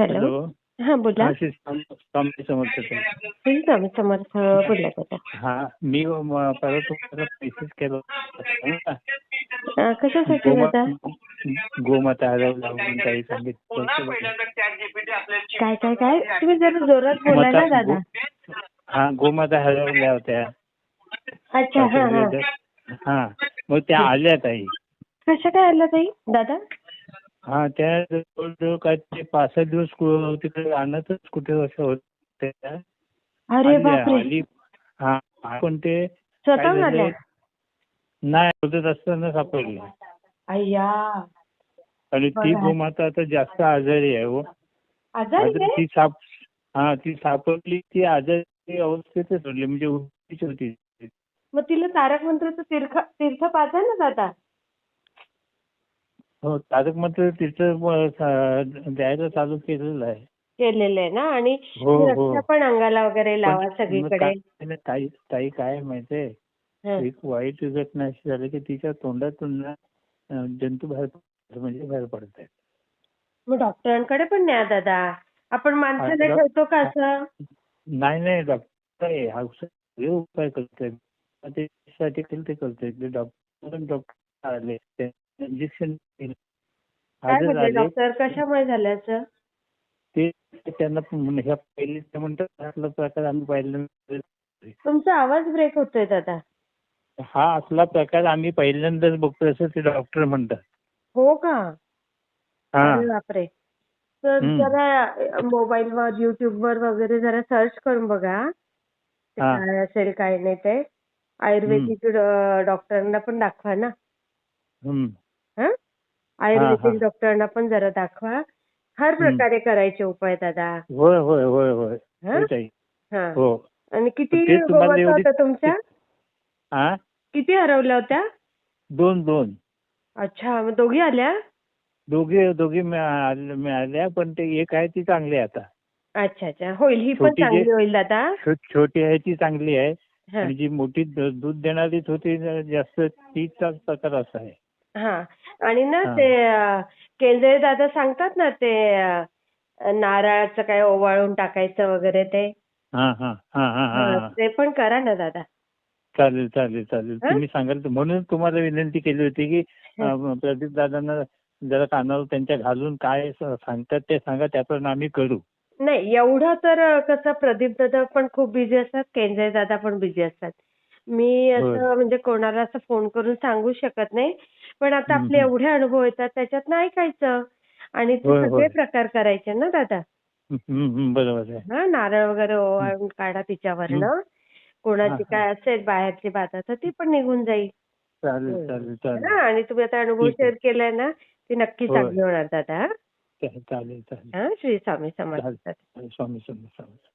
Hello. हा बोला. हा स्वामी समर्थ स्वामी समर्थ बोला दादा हा मी म- परत तुम्हाला मेसेज केला होता कशासाठी दादा गोमा- गोमाता हरवला म्हणून काही सांगितलं होतं. काय काय काय? तुम्ही जरा जोरात बोला ना दादा. गो- हा गोमाता हरवल्या होत्या. अच्छा हा हा. हा मग त्या आल्या ताई. कशा काय आला ताई दादा? हा त्या जवळजवळ काय ते पाच सहा दिवस कु- तिकडे राहण्यातच कुठे असं होते अरे बापरे! हा पण ते स्वतः झालंय, नाही शोधत असताना सापडले. अय्या! आणि ती बघा. गोमाता आता जास्त आजारी आहे हो. आजारी आता आहे? ती साप हा ती सापडली ती आजारी अवस्थेतच सोडली म्हणजे उठलीच होती. मग तिला तारक मंत्राचं तीर्थ तीर्थ पाजा ना दादा हो तारक मात्र सा- द्यायला चालू केलेलं आहे. केलेलं आहे ना? आणि हो, हो. रक्षा पण अंगाला वगैरे लावा पण सगळीकडे काय- ताई ताई काय आहे माहितीये? हं. एक वाईट घटना अशी झाली की तिच्या तोंडातून ना अं, जंतू बाहेर पडतात, म्हणजे बाहेर पडत आहेत मग डॉक्टरांकडे पण न्या दादा. आपण माणसाला हा, ठेवतो का असं? नाही नाही डॉक्टर आहे. औषध सगळे उपाय करतोय. त्यासाठी केलं ते करतोय. ते डॉक्टर डॉक्टर आले. इंजेक्शन काय डॉक्टर कशामुळे झालं असं ते त्यांना म्हण- ह्या पहिले ते म्हणतात असला प्रकार आम्ही तुमचा आवाज ब्रेक होतोय दादा. हा असला प्रकार आम्ही पहिल्यांदाच बघतो असं ते डॉक्टर म्हणतात. हो का? हा. बापरे. तर हम्म. जरा मोबाईलवर युट्यूबवर वगैरे जरा सर्च करून बघा. ते हा. काय असेल काय नाही ते. आयुर्वेदिक डॉक्टरांना पण दाखवा ना. हम्म. हं? आयुर्वेदिक हा. डॉक्टरांना पण जरा दाखवा. हर प्रकारे करायचे उपाय दादा. होय होय होय होय. हं? ताई. हा. हो. आणि किती ते तुम्हाला गोमाता एवढी- होत्या तुमच्या किती हरवल्या होत्या? दोन दोन. अच्छा मग दोघी आल्या? दोघे दोघे मिळा- मिळाल्या पण ते एक आहे ती चांगली आहे आता. अच्छा अच्छा. होईल ही पण छोटी जे- चांगली होईल दादा. छो- छोटी आहे ती चांगली आहे. हा. आणि जी मोठी द- दूध देणारीच होती जास्त तीचा प्रकार असा आहे. हा आणि ना. ते केंद्रे दादा सांगतात ना ते नारळाचं काय ओवाळून टाकायचं वगैरे ते हा हा हा हा हा हा, हा. ते पण करा ना दादा चालेल चालेल चालेल? तुम्ही सांगाल म्हणून तुम्हाला विनंती केली होती की प्रदीप दादांना जरा कानावर त्यांच्या घालून काय सांगतात ते सांगा त्याप्रमाणे आम्ही करू नाही एवढं तर कसं प्रदीप दादा पण खूप बिझी असतात केंद्रे दादा पण बिझी असतात मी. असं म्हणजे कोणाला असं फोन करून सांगू शकत नाही पण आता आपले. एवढे अनुभव येतात त्याच्यात ऐकायचं आणि ते सगळे. प्रकार करायचे ना दादा? हा नारळ वगैरे ओवाळून काढा तिच्यावरनं. कोणाची काय असेल बाहेरची बाधा तर ती पण निघून जाईल. आणि तुम्ही आता अनुभव. शेअर केलाय ना ती नक्की. चांगली होणार दादा? चालेल चालेल चालेल. श्री स्वामी समर्थ स्वामी समर्थ.